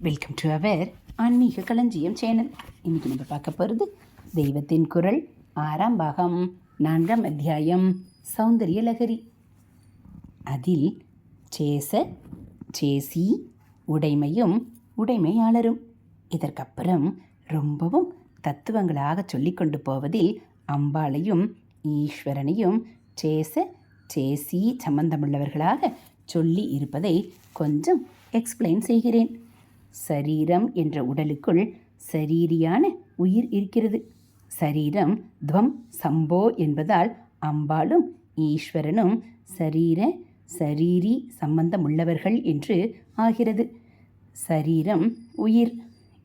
Welcome to our ஆன்மீக களஞ்சியம் channel. இன்றைக்கி நம்ம பார்க்க போகிறது தெய்வத்தின் குரல் ஆறாம் பாகம் நான்காம் அத்தியாயம் சௌந்தரிய லகரி. அதில் சேச சேசி உடைமையும் உடைமையாளரும். இதற்கப்புறம் ரொம்பவும் தத்துவங்களாக சொல்லிக் கொண்டு போவதில் அம்பாளையும் ஈஸ்வரனையும் சேச சேசி சம்பந்தமுள்ளவர்களாக சொல்லி இருப்பதை கொஞ்சம் எக்ஸ்பிளைன் செய்கிறேன். சரீரம் என்ற உடலுக்குள் சரீரியான உயிர் இருக்கிறது. சரீரம் துவம் சம்போ என்பதால் அம்பாளும் ஈஸ்வரனும் சரீர சரீரி சம்பந்தமுள்ளவர்கள் என்று ஆகிறது. சரீரம் உயிர்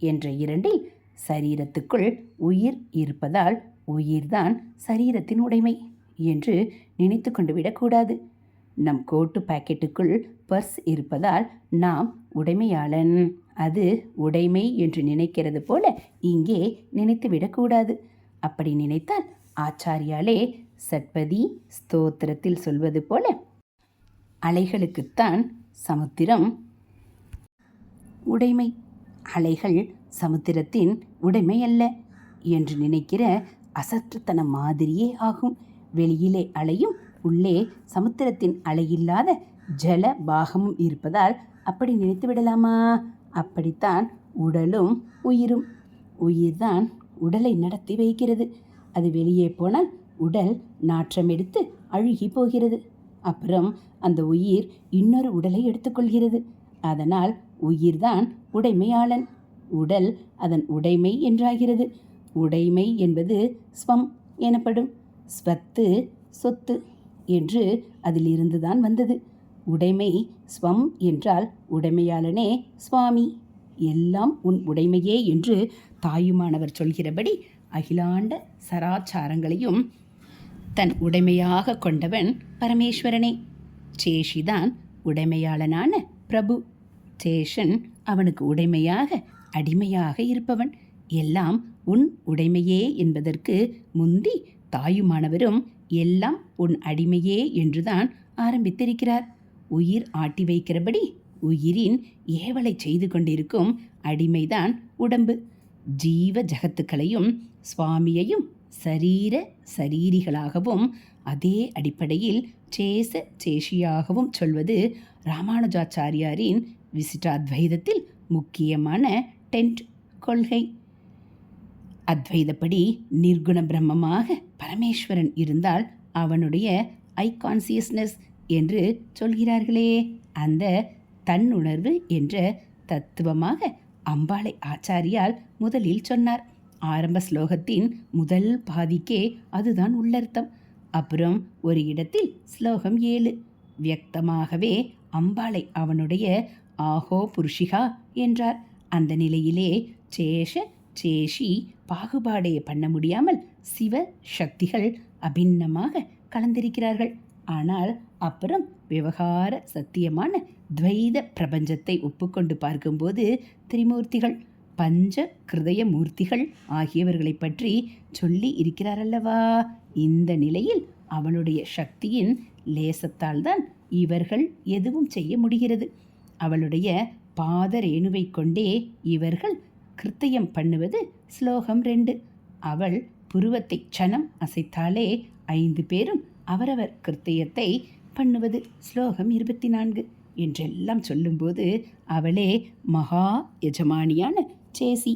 என்ற இரண்டில் சரீரத்துக்குள் உயிர் இருப்பதால் உயிர்தான் சரீரத்தின் உடைமை என்று நினைத்து கொண்டு விடக்கூடாது. நம் கோட்டு பாக்கெட்டுக்குள் பர்ஸ் இருப்பதால் நாம் உடைமையாளன். அது உடைமை என்று நினைக்கிறது போல இங்கே நினைத்து விடக்கூடாது. அப்படி நினைத்தால் ஆச்சாரியாலே சட்பதி ஸ்தோத்திரத்தில் சொல்வது போல அலைகளுக்குத்தான் சமுத்திரம் உடைமை. அலைகள் சமுத்திரத்தின் உடைமை அல்ல என்று நினைக்கிற அசற்றுத்தனம் மாதிரியே ஆகும். வெளியிலே அலையும் உள்ளே சமுத்திரத்தின் அலையில்லாத ஜல பாகமும் இருப்பதால் அப்படி நினைத்து விடலாமா? அப்படித்தான் உடலும் உயிரும். உயிர்தான் உடலை நடத்தி வைக்கிறது. அது வெளியே போனால் உடல் நாற்றம் எடுத்து அழுகி போகிறது. அப்புறம் அந்த உயிர் இன்னொரு உடலை எடுத்துக்கொள்கிறது. அதனால் உயிர்தான் உடைமையாளன். உடல் அதன் உடைமை என்றாகிறது. உடைமை என்பது ஸ்வம் எனப்படும். ஸ்வத்து சொத்து என்று அதிலிருந்து தான் வந்தது. உடைமை ஸ்வம் என்றால் உடைமையாளனே சுவாமி. எல்லாம் உன் உடைமையே என்று தாயுமானவர் சொல்கிறபடி அகிலாண்ட சராச்சாரங்களையும் தன் உடைமையாக கொண்டவன் பரமேஸ்வரனே. சேஷிதான் உடைமையாளனான பிரபு. சேஷன் அவனுக்கு உடைமையாக அடிமையாக இருப்பவன். எல்லாம் உன் உடைமையே என்பதற்கு முந்தி தாயுமானவரும் எல்லாம் உன் அடிமையே என்றுதான் ஆரம்பித்திருக்கிறார். உயிர் ஆட்டி வைக்கிறபடி உயிரின் ஏவலை செய்து கொண்டிருக்கும் அடிமைதான் உடம்பு. ஜீவ ஜகத்துக்களையும் சுவாமியையும் சரீர சரீரிகளாகவும் அதே அடிப்படையில் சேச சேஷியாகவும் சொல்வது ராமானுஜாச்சாரியாரின் விசிட்டாத்வைதத்தில் முக்கியமான டென்ட் கொள்கை. அத்வைதப்படி நிர்குண பிரம்மமாக பரமேஸ்வரன் இருந்தால் அவனுடைய ஐ கான்சியஸ்னஸ் என்று சொல்கிறார்களே. அந்த தன்னுணர்வு என்ற தத்துவமாக அம்பாளை ஆச்சாரியால் முதலில் சொன்னார். ஆரம்ப ஸ்லோகத்தின் முதல் பாதிக்கே அதுதான் உள்ளர்த்தம். அப்புறம் ஒரு இடத்தில் ஸ்லோகம் ஏழு. வியக்தமாகவே அம்பாளை அவனுடைய ஆஹோ புருஷிகா என்றார். அந்த நிலையிலே சேஷ சேஷி பாகுபாடே பண்ண முடியாமல் சிவ சக்திகள் அபின்னமாக கலந்திருக்கிறார்கள். ஆனால் அப்புறம் விவகார சத்தியமான துவைத பிரபஞ்சத்தை ஒப்புக்கொண்டு பார்க்கும்போது திரிமூர்த்திகள் பஞ்ச கிருதய மூர்த்திகள் ஆகியவர்களை பற்றி சொல்லி இருக்கிறாரல்லவா? இந்த நிலையில் அவளுடைய சக்தியின் லேசத்தால் தான் இவர்கள் எதுவும் செய்ய முடிகிறது. அவளுடைய பாதரேணுவை கொண்டே இவர்கள் கிருத்தயம் பண்ணுவது ஸ்லோகம் ரெண்டு. அவள் புருவத்தை சனம் அசைத்தாலே ஐந்து பேரும் அவரவர் கிருத்தயத்தை பண்ணுவது ஸ்லோகம் இருபத்தி நான்கு என்றெல்லாம் சொல்லும்போது அவளே மகா எஜமானியான சேசி.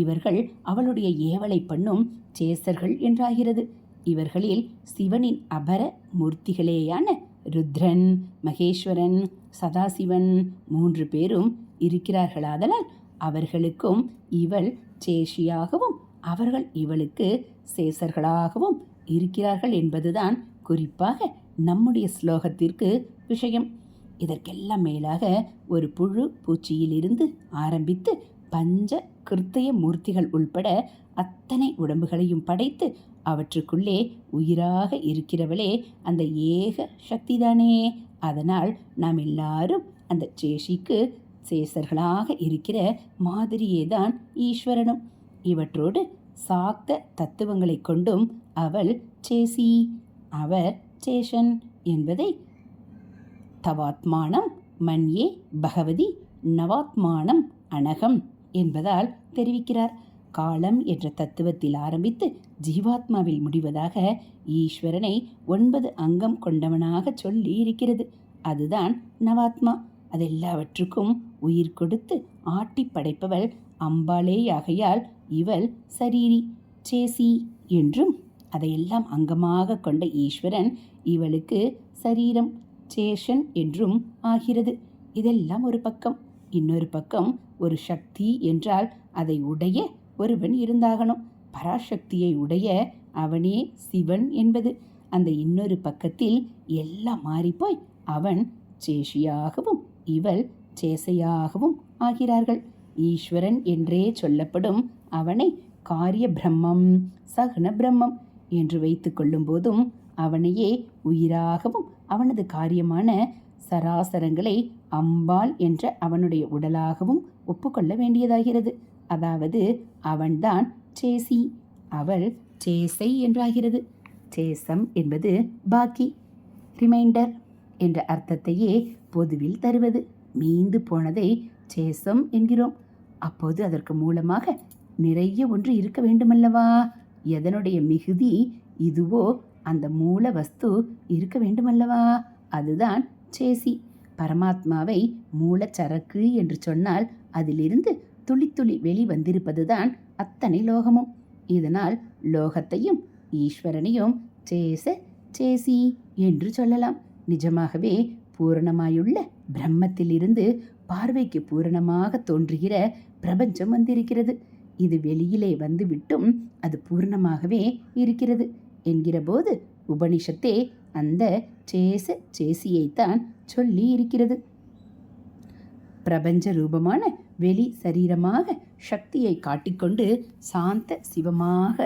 இவர்கள் அவளுடைய ஏவலை பண்ணும் சேசர்கள் என்றாகிறது. இவர்களில் சிவனின் அபர மூர்த்திகளேயான ருத்ரன் மகேஸ்வரன் சதாசிவன் மூன்று பேரும் இருக்கிறார்களாதலால் அவர்களுக்கும் இவள் சேஷியாகவும் அவர்கள் இவளுக்கு சேசர்களாகவும் இருக்கிறார்கள் என்பதுதான் குறிப்பாக நம்முடைய ஸ்லோகத்திற்கு விஷயம். இதற்கெல்லாம் மேலாக ஒரு புழு பூச்சியிலிருந்து ஆரம்பித்து பஞ்ச கிருத்தய மூர்த்திகள் உள்பட அத்தனை உடம்புகளையும் படைத்து அவற்றுக்குள்ளே உயிராக இருக்கிறவளே அந்த ஏக சக்திதானே. அதனால் நாம் எல்லாரும் அந்த சேஷிக்கு சேசர்களாக இருக்கிற மாதிரியேதான் ஈஸ்வரனும். இவற்றோடு சாக்த தத்துவங்களை கொண்டும் அவள் சேசி அவர் சேஷன் என்பதை. தவாத்மானம் மன்யே பகவதி நவாத்மானம் அனகம் என்பதால் தெரிவிக்கிறார். காலம் என்ற தத்துவத்தில் ஆரம்பித்து ஜீவாத்மாவில் முடிவதாக ஈஸ்வரனை ஒன்பது அங்கம் கொண்டவனாக சொல்லி இருக்கிறது அதுதான் நவாத்மா. அதெல்லாவற்றுக்கும் உயிர் கொடுத்து ஆட்டி படைப்பவள் அம்பாளேயாகையால் இவள் சரீரி சேசி என்றும் அதையெல்லாம் அங்கமாக கொண்ட ஈஸ்வரன் இவளுக்கு சரீரம் சேஷன் என்றும் ஆகிறது. இதெல்லாம் ஒரு பக்கம். இன்னொரு பக்கம் ஒரு சக்தி என்றால் அதை உடைய ஒருவன் இருந்தாகணும். பராசக்தியை உடைய அவனே சிவன் என்பது. அந்த இன்னொரு பக்கத்தில் எல்லாம் மாறிப்போய் அவன் சேஷியாகவும் இவள் சேசையாகவும் ஆகிறார்கள். ஈஸ்வரன் என்றே சொல்லப்படும் அவனை காரிய பிரம்மம் சகுன பிரம்மம் என்று வைத்து கொள்ளும்போதும் அவனையே உயிராகவும் அவனது காரியமான சராசரங்களை அம்பாள் என்ற அவனுடைய உடலாகவும் ஒப்புக்கொள்ள வேண்டியதாகிறது. அதாவது அவன்தான் சேசி. அவள் சேசை என்றாகிறது. சேசம் என்பது பாக்கி ரிமைண்டர் என்ற அர்த்தத்தையே பொதுவில் தருவது. மீந்து போனதை சேசம் என்கிறோம். அப்போது அதற்கு மூலமாக நிறைய ஒன்று இருக்க வேண்டுமல்லவா? எதனுடைய மிகுதி இதுவோ அந்த மூல வஸ்து இருக்க வேண்டுமல்லவா? அதுதான் சேசி. பரமாத்மாவை மூலச்சரக்கு என்று சொன்னால் அதிலிருந்து துளி துளி வெளி வந்திருப்பதுதான் அத்தனை லோகமும். இதனால் லோகத்தையும் ஈஸ்வரனையும் சேச சேசி என்று சொல்லலாம். நிஜமாகவே பூரணமாயுள்ள பிரம்மத்திலிருந்து பார்வைக்கு பூரணமாக தோன்றுகிற பிரபஞ்சம் வந்திருக்கிறது. இது வெளியிலே வந்துவிட்டும் அது பூர்ணமாகவே இருக்கிறது என்கிறபோது உபனிஷத்தே அந்த சேச சேசியைத்தான் சொல்லி இருக்கிறது பிரபஞ்ச ரூபமான வெளி சரீரமாக சக்தியை காட்டிக்கொண்டு சாந்த சிவமாக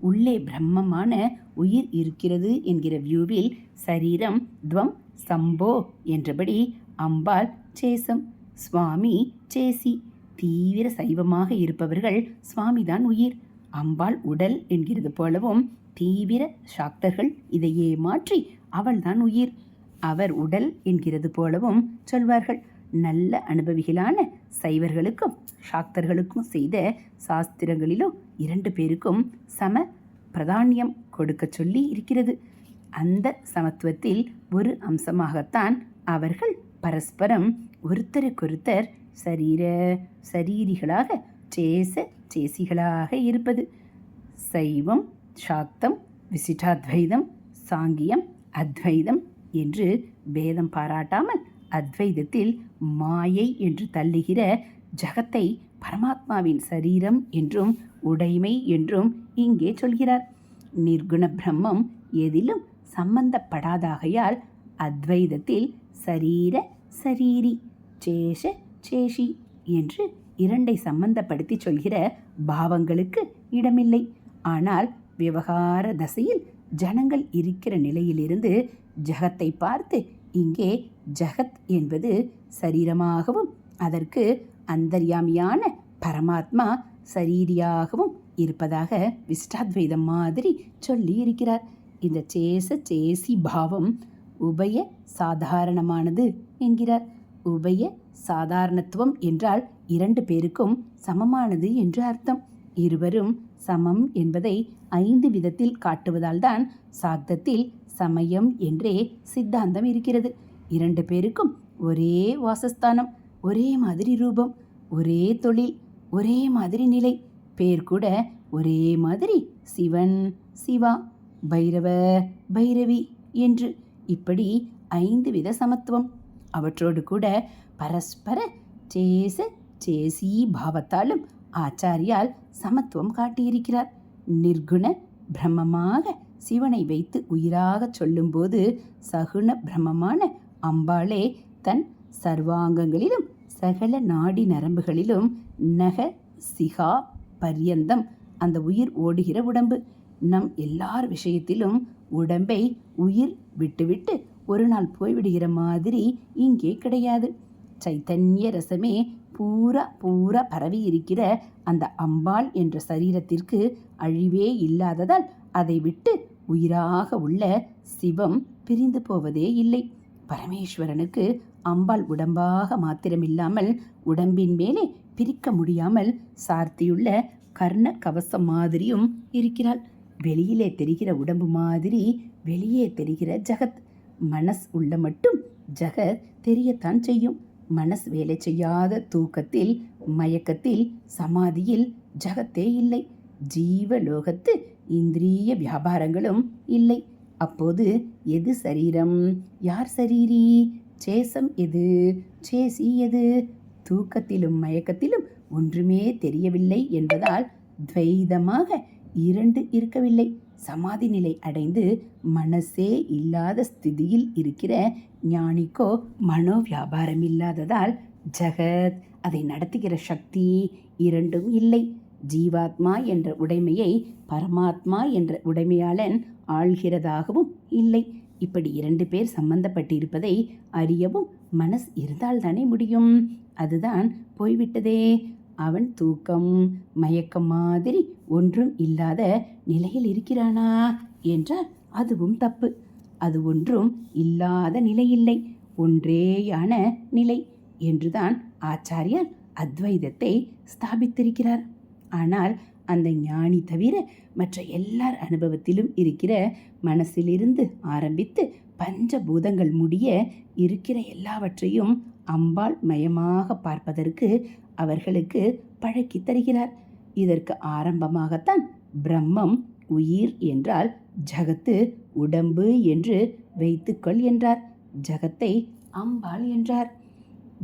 உள்ளே பிரம்மமான உயிர் இருக்கிறது என்கிற வியூவில் சரீரம் துவம் சம்போ என்றபடி அம்பாள் சேசம் சுவாமி சேசி தீவிர சைவமாக இருப்பவர்கள் சுவாமிதான் உயிர். அம்பாள் உடல் என்கிறது போலவும் தீவிர சாக்தர்கள் இதையே மாற்றி அவள்தான் உயிர். அவர் உடல் என்கிறது போலவும் சொல்வார்கள். நல்ல அனுபவிகளான சைவர்களுக்கும் சாக்தர்களுக்கும் செய்த சாஸ்திரங்களிலும் இரண்டு பேருக்கும் சம பிரதானியம் கொடுக்க சொல்லி இருக்கிறது. அந்த சமத்துவத்தில் ஒரு அம்சமாகத்தான் அவர்கள் பரஸ்பரம் ஒருத்தருக்கொருத்தர் சரீர சரீரிகளாக சேச சேசிகளாக இருப்பது. சைவம் சாக்தம் விசிட்டாத்வைதம் சாங்கியம் அத்வைதம் என்று பேதம் பாராட்டாமல் அத்வைதத்தில் மாயை என்று தள்ளுகிற ஜகத்தை பரமாத்மாவின் சரீரம் என்றும் உடைமை என்றும் இங்கே சொல்கிறார். நிர்குண பிரம்மம் எதிலும் சம்பந்தப்படாதாகையால் அத்வைதத்தில் சரீர சரீரி சேஷ சேஷி என்று இரண்டை சம்பந்தப்படுத்தி சொல்கிற பாவங்களுக்கு இடமில்லை. ஆனால் விவகார தசையில் ஜனங்கள் இருக்கிற நிலையிலிருந்து ஜகத்தை பார்த்து இங்கே ஜகத் என்பது சரீரமாகவும் அதற்கு அந்தர்யாமியான பரமாத்மா சரீரியாகவும் இருப்பதாக விஷ்டாத்வைதம் மாதிரி சொல்லி இருக்கிறார் இந்த சேச சேசி பாவம் உபய சாதாரணமானது என்கிறார். உபய சாதாரணத்துவம் என்றால் இரண்டு பேருக்கும் சமமானது என்று அர்த்தம். இருவரும் சமம் என்பதை ஐந்து விதத்தில் காட்டுவதால்தான் சாக்தத்தில் சமயம் என்றே சித்தாந்தம் இருக்கிறது. இரண்டு பேருக்கும் ஒரே வாசஸ்தானம் ஒரே மாதிரி ரூபம் ஒரே தொழில் ஒரே மாதிரி நிலை. பேர் கூட ஒரே மாதிரி சிவன் சிவா பைரவ பைரவி என்று. இப்படி ஐந்து வித சமத்துவம். அவற்றோடு கூட பரஸ்பர சேச சேசீ பாவத்தாலும் ஆச்சாரியால் சமத்துவம் காட்டியிருக்கிறார். நிர்குண பிரம்மமாக சிவனை வைத்து உயிராக சொல்லும்போது சகுண பிரம்மமான அம்பாளே தன் சர்வாங்கங்களிலும் சகல நாடி நரம்புகளிலும் நக சிகா பரியந்தம் அந்த உயிர் ஓடுகிற உடம்பு. நம் எல்லார் விஷயத்திலும் உடம்பை உயிர் விட்டுவிட்டு ஒரு நாள் போய்விடுகிற மாதிரி இங்கே கிடையாது. சைத்தன்ய ரசமே பூரா பூரா பரவி இருக்கிற அந்த அம்பாள் என்ற சரீரத்திற்கு அழிவே இல்லாததால் அதை விட்டு உயிராக உள்ள சிவம் பிரிந்து போவதே இல்லை. பரமேஸ்வரனுக்கு அம்பாள் உடம்பாக மாத்திரமில்லாமல் உடம்பின் மேலே பிரிக்க முடியாமல் சார்த்தியுள்ள கர்ண கவசம் மாதிரியும் இருக்கிறாள். வெளியிலே தெரிகிற உடம்பு மாதிரி வெளியே தெரிகிற ஜகத். மனஸ் உள்ள மட்டும் ஜகத் தெரியத்தான் செய்யும். மனசு வேலை செய்யாத தூக்கத்தில் மயக்கத்தில் சமாதியில் ஜகத்தே இல்லை. ஜீவலோகத்து இந்திரிய வியாபாரங்களும் இல்லை. அப்போது எது சரீரம்? யார் சரீரி? சேசம் எது? சேசி எது? தூக்கத்திலும் மயக்கத்திலும் ஒன்றுமே தெரியவில்லை என்பதால் துவைதமாக இரண்டு இருக்கவில்லை. சமாதி நிலை அடைந்து மனசே இல்லாத ஸ்திதியில் இருக்கிற ஞானிக்கோ மனோ வியாபாரம் இல்லாததால் ஜகத் அதை நடத்துகிற சக்தி இரண்டும் இல்லை. ஜீவாத்மா என்ற உடைமையை பரமாத்மா என்ற உடைமையாளன் ஆள்கிறதாகவும் இல்லை. இப்படி இரண்டு பேர் சம்பந்தப்பட்டிருப்பதை அறியவும் மனஸ் இருந்தால்தானே முடியும். அதுதான் போய்விட்டதே. அவன் தூக்கம் மயக்கம் மாதிரி ஒன்றும் இல்லாத நிலையில் இருக்கிறானா என்றால் அதுவும் தப்பு. அது ஒன்றும் இல்லாத நிலையில்லை. ஒன்றேயான நிலை என்றுதான் ஆச்சாரியார் அத்வைதத்தை ஸ்தாபித்திருக்கிறார். ஆனால் அந்த ஞானி தவிர மற்ற எல்லார் அனுபவத்திலும் இருக்கிற மனசிலிருந்து ஆரம்பித்து பஞ்சபூதங்கள் முடிய இருக்கிற எல்லாவற்றையும் அம்பாள் மயமாக பார்ப்பதற்கு அவர்களுக்கு பழக்கி தருகிறார். இதற்கு ஆரம்பமாகத்தான் பிரம்மம் உயிர் என்றால் ஜகத்து உடம்பு என்று வைத்துக்கொள் என்றார். ஜகத்தை அம்பாள் என்றார்.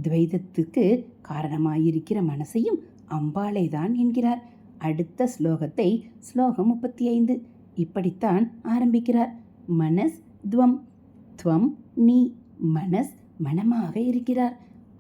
துவைதத்துக்கு காரணமாயிருக்கிற மனசையும் அம்பாளை தான் என்கிறார். அடுத்த ஸ்லோகத்தை ஸ்லோகம் முப்பத்தி ஐந்து இப்படித்தான் ஆரம்பிக்கிறார். மனஸ் துவம். துவம் நீ மனஸ் மனமாக இருக்கிறார்.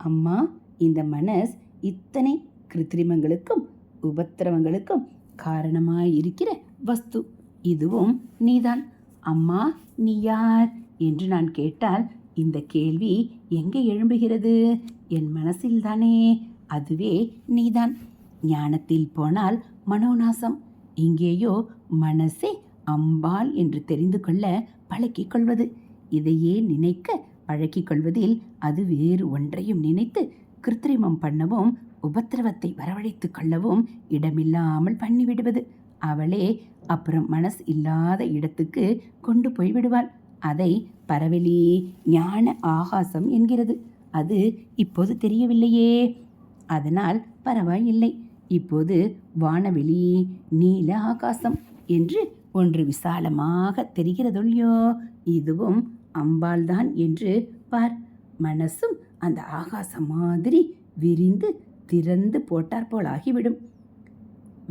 அம்மா இந்த மனஸ் இத்தனை கிருத்திரிமங்களுக்கும் உபத்திரவங்களுக்கும் காரணமாயிருக்கிற வஸ்து இதுவும் நீதான். அம்மா நீ யார்? என்று நான் கேட்டால் இந்த கேள்வி எங்கே எழும்புகிறது? என் மனசில்தானே. அதுவே நீதான். ஞானத்தில் போனால் மனோநாசம். இங்கேயோ மனசே அம்பாள் என்று தெரிந்து கொள்ள பழக்கிக் கொள்வது. இதையே நினைக்க பழக்கிக் கொள்வதில் அது வேறு ஒன்றையும் நினைத்து கிருத்திரிமம் பண்ணவும் உபத்திரவத்தை வரவழைத்து கொள்ளவும் இடமில்லாமல் பண்ணிவிடுவது. அவளே அப்புறம் மனசு இல்லாத இடத்துக்கு கொண்டு போய் விடுவாள். அதை பரவெளி ஞான ஆகாசம் என்கிறது. அது இப்போது தெரியவில்லையே. அதனால் பரவாயில்லை. இப்போது வானவெளி நீல ஆகாசம் என்று ஒன்று விசாலமாக தெரிகிறதொல்லையோ? இதுவும் அம்பாள்தான் என்று பார். மனசும் அந்த ஆகாசம் மாதிரி விரிந்து திறந்து போட்டார் போல் ஆகிவிடும்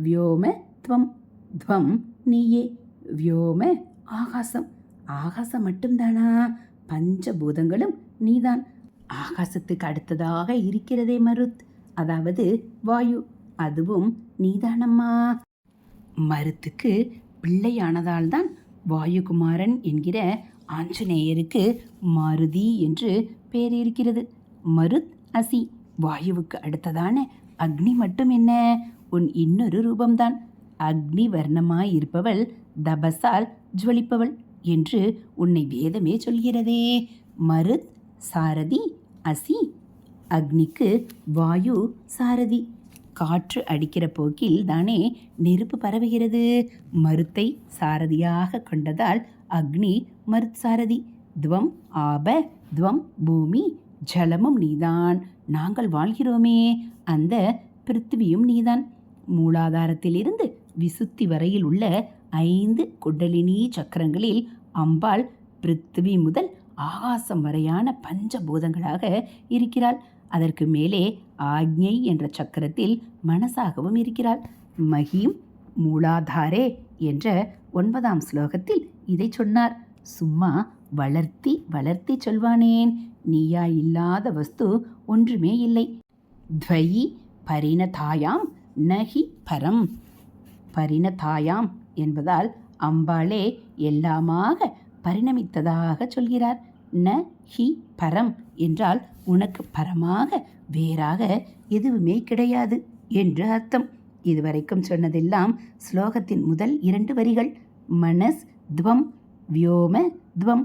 வியோம துவம் துவம் நீயே வியோம ஆகாசம். ஆகாசம் மட்டும்தானா? பஞ்சபூதங்களும் நீதான். ஆகாசத்துக்கு அடுத்ததாக இருக்கிறதே மருத். அதாவது வாயு. அதுவும் நீதானம்மா. மருத்துக்கு பிள்ளையானதால்தான் வாயுகுமாரன் என்கிற ஆஞ்சநேயருக்கு மாருதி என்று பேர் இருக்கிறது. மருத் அசி. வாயுவுக்கு அடுத்ததான அக்னி மட்டும் என்ன? உன் இன்னொரு ரூபம்தான். அக்னி வர்ணமாய் இருப்பவள் தபசால் ஜுவலிப்பவள் என்று உன்னை வேதமே சொல்கிறதே. மருத் சாரதி அசி. அக்னிக்கு வாயு சாரதி. காற்று அடிக்கிற போக்கில் தானே நெருப்பு பரவுகிறது. மருத்தை சாரதியாக கொண்டதால் அக்னி மருத் சாரதி. துவம் ஆப துவம் பூமி ஜலமும் நீதான். நாங்கள் வாழ்கிறோமே. அந்த பிருத்திவியும் நீதான். மூலாதாரத்திலிருந்து விசுத்தி வரையில் உள்ள ஐந்து குண்டலினி சக்கரங்களில் அம்பாள் பிருத்திவி முதல் ஆகாசம் வரையான பஞ்சபூதங்களாக இருக்கிறாள். அதற்கு மேலே ஆக்ஞை என்ற சக்கரத்தில் மனசாகவும் இருக்கிறாள். மகிம் மூலாதாரே என்ற ஒன்பதாம் ஸ்லோகத்தில் இதை சொன்னார். சும்மா வளர்த்தி வளர்த்தி சொல்வானேன். நீயா இல்லாத வஸ்து ஒன்றுமே இல்லை. துவயி பரிணதாயாம் நஹி பரம். பரிணதாயாம் என்பதால் அம்பாளே எல்லாமாக பரிணமித்ததாக சொல்கிறார். ந ஹி பரம் என்றால் உனக்கு பரமாக வேறாக எதுவுமே கிடையாது என்று அர்த்தம். இதுவரைக்கும் சொன்னதெல்லாம் ஸ்லோகத்தின் முதல் இரண்டு வரிகள். மனஸ் துவம் வியோம துவம்.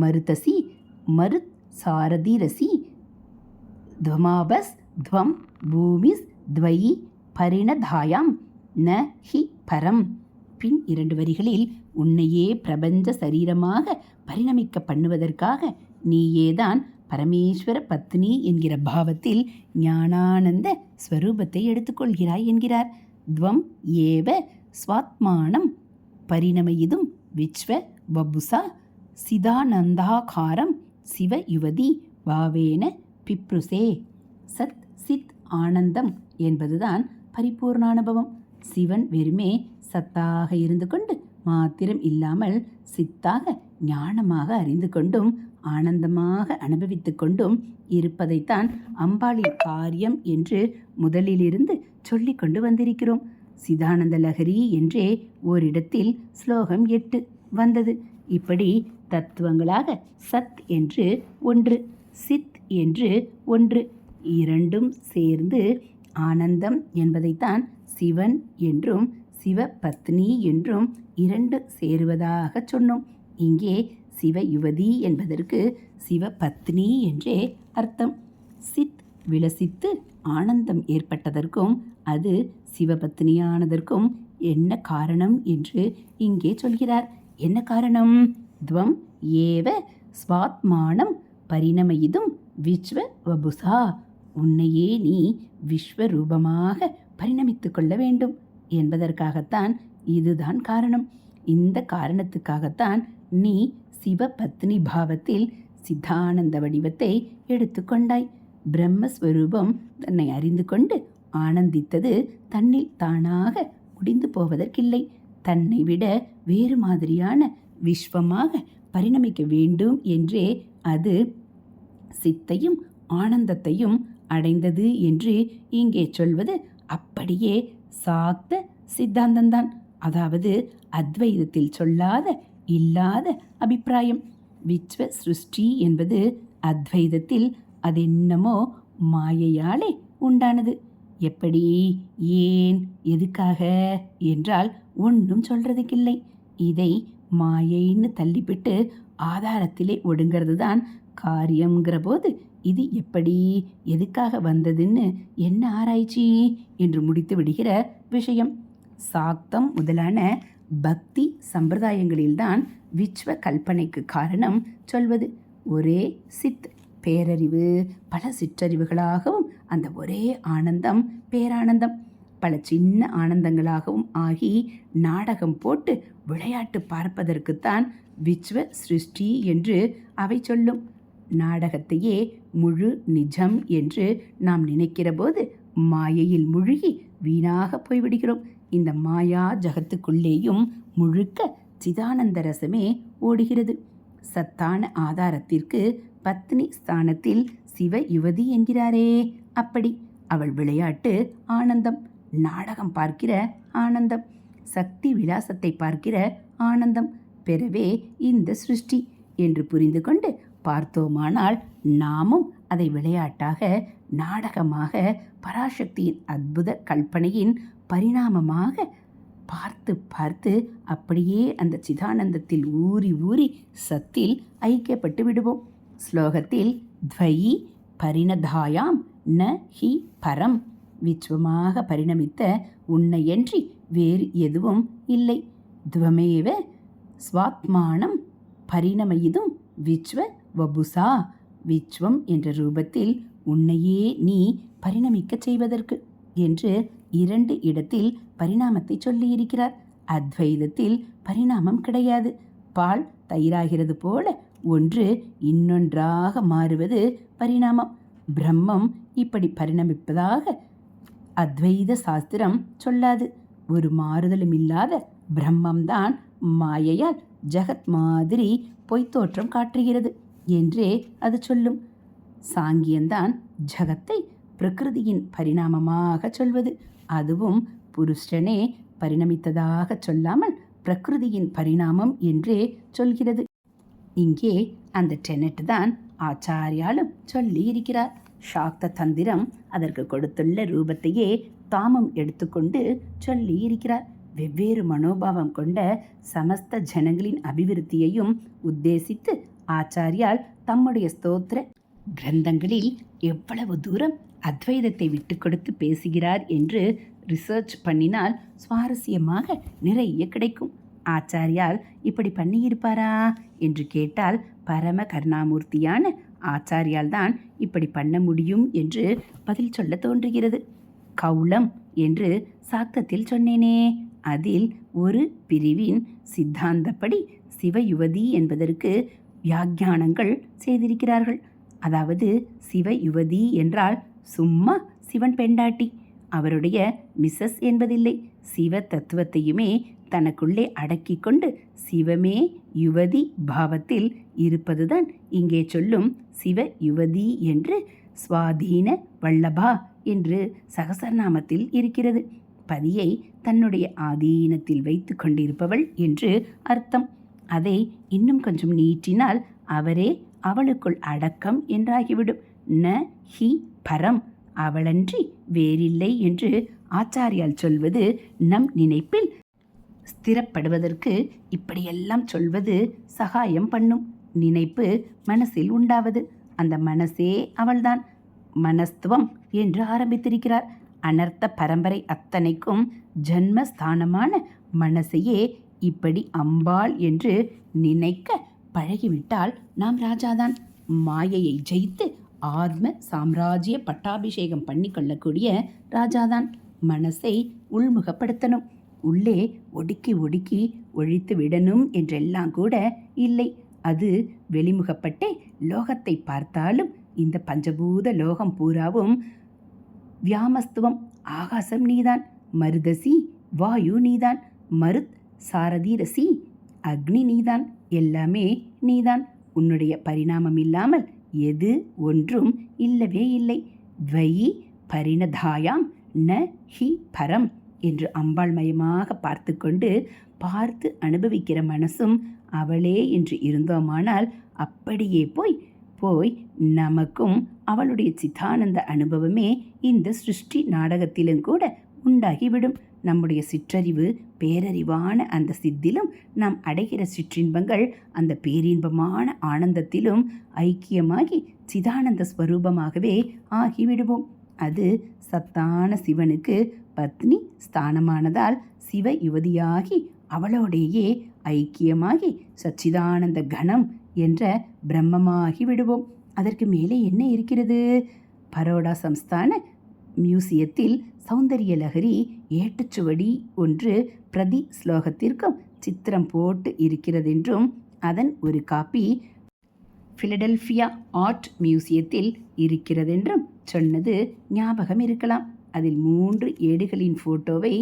மருதசி மருத் சாரதி ரசி. துவமாபஸ் துவம் பூமிஸ் துவயி பரிணதாயாம். ந ஹி பரம். பின் இரண்டு வரிகளில் உன்னையே பிரபஞ்ச சரீரமாக பரிணமிக்க பண்ணுவதற்காக நீயேதான் பரமேஸ்வர பத்னி என்கிற பாவத்தில் ஞானானந்த ஸ்வரூபத்தை எடுத்துக்கொள்கிறாய் என்கிறார். துவம் ஏவ ஸ்வாத்மானம் பரிணமயிதும் விஸ்வ வபுசா சிதானந்தாகாரம் சிவ யுவதி பாவேன பிப்ருசே. சத் சித் ஆனந்தம் என்பதுதான் பரிபூர்ணானுபவம். சிவன் வெறுமே சத்தாக இருந்து கொண்டு மாத்திரம் இல்லாமல் சித்தாக ஞானமாக அறிந்து கொண்டும் ஆனந்தமாக அனுபவித்து கொண்டும் இருப்பதைத்தான் அம்பாளின் காரியம் என்று முதலிலிருந்து சொல்லிக் கொண்டு வந்திருக்கிறோம். சிதானந்த லஹரி என்றே ஓரிடத்தில் ஸ்லோகம் எட்டு வந்தது. இப்படி தத்துவங்களாக சத் என்று ஒன்று சித் என்று ஒன்று இரண்டும் சேர்ந்து ஆனந்தம் என்பதைத்தான் சிவன் என்றும் சிவபத்னி என்றும் இரண்டு சேருவதாக சொன்னோம். இங்கே சிவ யுவதி என்பதற்கு சிவபத்னி என்றே அர்த்தம். சித் விலசித்து ஆனந்தம் ஏற்பட்டதற்கும் அது சிவபத்னியானதற்கும் என்ன காரணம் என்று இங்கே சொல்கிறார். என்ன காரணம்? துவம் ஏவ ஸ்வாத்மானம் பரிணமயிதும் விஸ்வ வபுசா. உன்னையே நீ விஸ்வரூபமாக பரிணமித்து கொள்ள வேண்டும் என்பதற்காகத்தான் இதுதான் காரணம். இந்த காரணத்துக்காகத்தான் நீ சிவபத்னி பாவத்தில் சித்தானந்த வடிவத்தை எடுத்துக்கொண்டாய் பிரம்மஸ்வரூபம் தன்னை அறிந்து கொண்டு ஆனந்தித்தது தன்னில் தானாக முடிந்து போவதற்கில்லை. தன்னை விட வேறு மாதிரியான விஸ்வமாக பரிணமிக்க வேண்டும் என்றே அது சித்தையும் ஆனந்தத்தையும் அடைந்தது என்று இங்கே சொல்வது அப்படியே சாத்த சித்தாந்தந்தான் அதாவது அத்வைதத்தில் சொல்லாத இல்லாத அபிப்பிராயம். விஸ்வ சிருஷ்டி என்பது அத்வைதத்தில் அதென்னமோ மாயையாலே உண்டானது. எப்படி ஏன் எதுக்காக என்றால் ஒன்றும் சொல்றதுக்கில்லை. இதை மாயைன்னு தள்ளிவிட்டு ஆதாரத்திலே ஒடுங்கிறது தான் காரியங்கிற போது இது எப்படி எதுக்காக வந்ததுன்னு என்ன ஆராய்ச்சி? என்று முடித்து விடுகிற விஷயம். சாக்தம் முதலான பக்தி சம்பிரதாயங்களில்தான் விஸ்வ கல்பனைக்கு காரணம் சொல்வது. ஒரே சித் பேரறிவு பல சிற்றறிவுகளாகவும் அந்த ஒரே ஆனந்தம் பேரானந்தம். பல சின்ன ஆனந்தங்களாகவும் ஆகி நாடகம் போட்டு விளையாட்டு பார்ப்பதற்குத்தான் விஸ்வ சிருஷ்டி என்று அவை சொல்லும். நாடகத்தையே முழு நிஜம் என்று நாம் நினைக்கிற போது மாயையில் முழுகி வீணாக போய்விடுகிறோம். இந்த மாயா ஜகத்துக்குள்ளேயும் முழுக்க சிதானந்த ரசமே ஓடுகிறது. சத்தான ஆதாரத்திற்கு பத்னி ஸ்தானத்தில் சிவ யுவதி என்கிறாரே. அப்படி அவள் விளையாட்டு ஆனந்தம். நாடகம் பார்க்கிற ஆனந்தம் சக்தி விலாசத்தை பார்க்கிற ஆனந்தம். பெறவே இந்த சிருஷ்டி என்று புரிந்து கொண்டு பார்த்தோமானால் நாமும் அதை விளையாட்டாக நாடகமாக பராசக்தியின் அற்புத கல்பனையின் பரிணாமமாக பார்த்து பார்த்து அப்படியே அந்த சிதானந்தத்தில் ஊறி ஊறி சத்தில் ஐக்கியப்பட்டு விடுவோம். ஸ்லோகத்தில் துவயி பரிணதாயாம் ந ஹி பரம். விஸ்வமாக பரிணமித்த உன்னையன்றி வேறு எதுவும் இல்லை. துவமேவ ஸ்வாத்மானம் பரிணமயிதும் விஸ்வ வபுசா. விஸ்வம் என்ற ரூபத்தில் உன்னையே நீ பரிணமிக்கச் செய்வதற்கு என்று இரண்டு இடத்தில் பரிணாமத்தை சொல்லியிருக்கிறார். அத்வைதத்தில் பரிணாமம் கிடையாது. பால் தயிராகிறது போல ஒன்று இன்னொன்றாக மாறுவது பரிணாமம். பிரம்மம் இப்படி பரிணமிப்பதாக அத்வைத சாஸ்திரம் சொல்லாது. ஒரு மாறுதலும் இல்லாத பிரம்மம்தான் மாயையால் ஜகத் மாதிரி பொய்த்தோற்றம் காட்டுகிறது என்றே அது சொல்லும். சாங்கியந்தான் ஜகத்தை பிரகிருதியின் பரிணாமமாக சொல்வது. அதுவும் புருஷனே பரிணமித்ததாக சொல்லாமல் பிரகிருதியின் பரிணாமம் என்றே சொல்கிறது. இங்கே அந்த டெனட் தான் ஆச்சாரியாலும் சொல்லி இருக்கிறார் சாக்த தந்திரம் அதற்கு கொடுத்துள்ள ரூபத்தையே தாமும் எடுத்துக்கொண்டு சொல்லி இருக்கிறார் வெவ்வேறு மனோபாவம் கொண்ட சமஸ்த ஜனங்களின் அபிவிருத்தியையும் உத்தேசித்து ஆச்சாரியால் தம்முடைய ஸ்தோத்திர கிரந்தங்களில் எவ்வளவு தூரம் அத்வைதத்தை விட்டு கொடுத்து பேசுகிறார் என்று ரிசர்ச் பண்ணினால் சுவாரஸ்யமாக நிறைய கிடைக்கும். ஆச்சாரியால் இப்படி பண்ணியிருப்பாரா? என்று கேட்டால் பரம கருணாமூர்த்தியான ஆச்சாரியால் தான் இப்படி பண்ண முடியும் என்று பதில் சொல்ல தோன்றுகிறது. கௌளம் என்று சாக்தத்தில் சொன்னேனே. அதில் ஒரு பிரிவின் சித்தாந்தப்படி சிவயுவதி என்பதற்கு வியாக்கியானங்கள் செய்திருக்கிறார்கள். அதாவது சிவயுவதி என்றால் சும்மா சிவன் பெண்டாட்டி. அவருடைய மிஸ்ஸஸ் என்பதில்லை. சிவ தத்துவத்தையுமே தனக்குள்ளே அடக்கி கொண்டு சிவமே யுவதி பாவத்தில் இருப்பதுதான் இங்கே சொல்லும் சிவ யுவதி என்று சுவாதீன வல்லபா என்று சகசரநாமத்தில் இருக்கிறது. பதியை தன்னுடைய ஆதீனத்தில் வைத்து கொண்டிருப்பவள் என்று அர்த்தம். அதை இன்னும் கொஞ்சம் நீட்டினால் அவரே அவளுக்குள் அடக்கம் என்றாகிவிடும். ந ஹி பரம் அவளன்றி வேறில்லை என்று ஆச்சாரியால் சொல்வது நம் நினைப்பில் ஸ்திரப்படுவதற்கு இப்படியெல்லாம் சொல்வது சகாயம் பண்ணும். நினைப்பு மனசில் உண்டாவது. அந்த மனசே அவள்தான். மனஸ்துவம் என்று ஆரம்பித்திருக்கிறார். அனர்த்த பரம்பரை அத்தனைக்கும் ஜன்மஸ்தானமான மனசையே இப்படி அம்பாள் என்று நினைக்க பழகிவிட்டால் நாம் ராஜாதான். மாயையை ஜெயித்து ஆத்ம சாம்ராஜ்ய பட்டாபிஷேகம் பண்ணிக்கொள்ளக்கூடிய ராஜாதான். மனசை உள்முகப்படுத்தணும். உள்ளே ஒடுக்கி ஒடுக்கி ஒழித்து விடணும் என்றெல்லாம் கூட இல்லை. அது வெளிமுகப்பட்டே லோகத்தை பார்த்தாலும் இந்த பஞ்சபூத லோகம் பூராவும் வியாமஸ்துவம் ஆகாசம் நீதான் மருதசி வாயு நீதான் மருத் சாரதி ரசி அக்னி நீதான் எல்லாமே நீதான். உன்னுடைய பரிணாமம் இல்லாமல் எது ஒன்றும் இல்லவே இல்லை. துவயி பரிணதாயாம் ந ஹி பரம். என்று அம்பாள் மயமாக பார்த்து கொண்டு பார்த்து அனுபவிக்கிற மனசும் அவளே என்று இருந்தோமானால் அப்படியே போய் போய் நமக்கும் அவளுடைய சித்தானந்த அனுபவமே இந்த சிருஷ்டி நாடகத்திலும் கூட உண்டாகிவிடும். நம்முடைய சிற்றறிவு பேரறிவான அந்த சித்திலும் நாம் அடைகிற சிற்றின்பங்கள் அந்த பேரின்பமான ஆனந்தத்திலும் ஐக்கியமாகி சிதானந்த ஸ்வரூபமாகவே ஆகிவிடுவோம். அது சத்தான சிவனுக்கு பத்னி ஸ்தானமானதால் சிவ யுவதியாகி அவளோடையே ஐக்கியமாகி சச்சிதானந்த கணம் என்ற பிரம்மமாகி விடுவோம். அதற்கு மேலே என்ன இருக்கிறது? பரோடா சம்ஸ்தான மியூசியத்தில் சௌந்தரிய லகரி ஏட்டுச்சுவடி ஒன்று பிரதி ஸ்லோகத்திற்கும் சித்திரம் போட்டு இருக்கிறதென்றும் அதன் ஒரு காப்பி ஃபிலடெல்ஃபியா ஆர்ட் மியூசியத்தில் இருக்கிறதென்றும் சொன்னது ஞாபகம் இருக்கலாம். அதில் மூன்று ஏடுகளின் ஃபோட்டோவை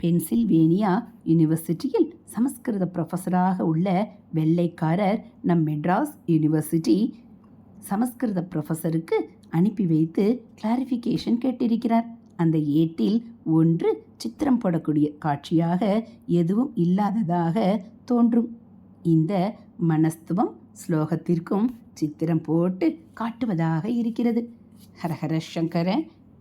பென்சில்வேனியா யூனிவர்சிட்டியில் சமஸ்கிருத ப்ரொஃபஸராக உள்ள வெள்ளைக்காரர் நம் மெட்ராஸ் யூனிவர்சிட்டி சமஸ்கிருத ப்ரொஃபஸருக்கு அனுப்பி வைத்து கிளாரிஃபிகேஷன் கேட்டிருக்கிறார். அந்த ஏட்டில் ஒன்று சித்திரம் போடக்கூடிய காட்சியாக எதுவும் இல்லாததாக தோன்றும். இந்த மனஸ்துவம் ஸ்லோகத்திற்கும் சித்திரம் போட்டு காட்டுவதாக இருக்கிறது. ஹரஹர சங்கர